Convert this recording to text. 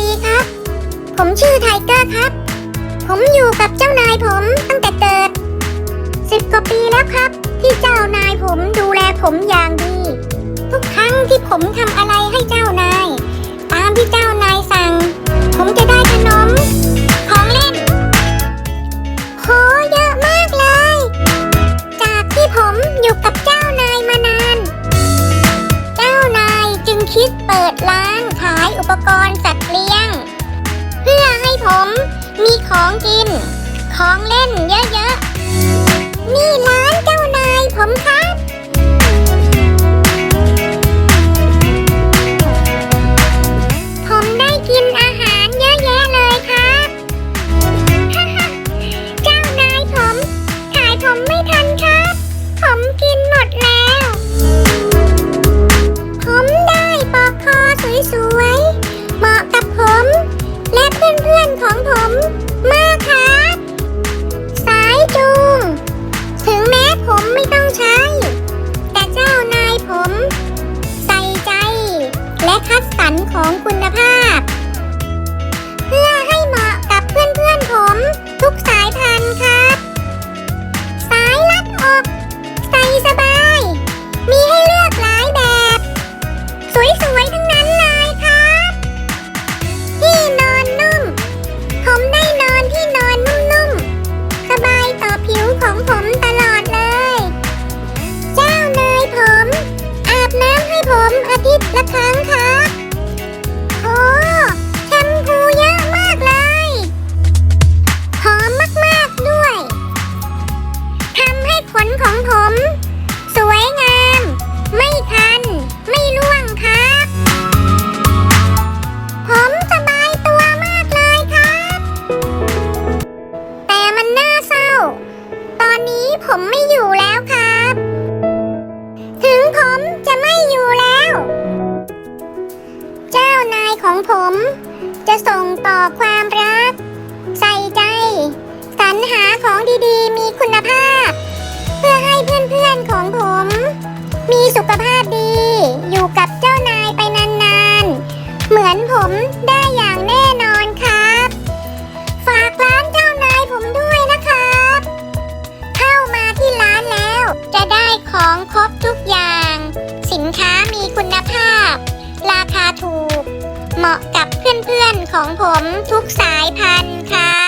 ดีครับ ผมชื่อไทเกอร์ครับ ผมอยู่กับเจ้านายผมตั้งแต่เกิดสิบกว่าปีแล้วครับ ที่เจ้านายผมดูแลผมอย่างดี ทุกครั้งที่ผมทำอะไรให้เจ้านาย ตามที่เจ้านายสั่ง ผมจะได้ขนม ของเล่นโหเยอะมากเลย จากที่ผมอยู่กับเจ้านายมานาน เจ้านายจึงคิดเปิดร้านขายอุปกรณ์สัต ผม มีของกิน ของเล่นเยอะๆ ของคุณภาพ ของผม สวยงาม ไม่คัน ไม่ร่วงครับ ผมสบายตัวมากเลยครับ แต่มันน่าเศร้า ตอนนี้ผมไม่อยู่แล้วครับ ถึงผมจะไม่อยู่แล้ว เจ้านายของผม จะส่งต่อความรัก ใส่ใจ สรรหาของดีๆ มีคุณภาพ ของผม มีสุขภาพดี อยู่กับเจ้านายไปนานๆ เหมือนผมได้อย่างแน่นอนครับ ฝากร้านเจ้านายผมด้วยนะครับ เข้ามาที่ร้านแล้ว จะได้ของครบทุกอย่าง สินค้ามีคุณภาพ ราคาถูก เหมาะกับเพื่อนๆของผมทุกสายพันธุ์ครับ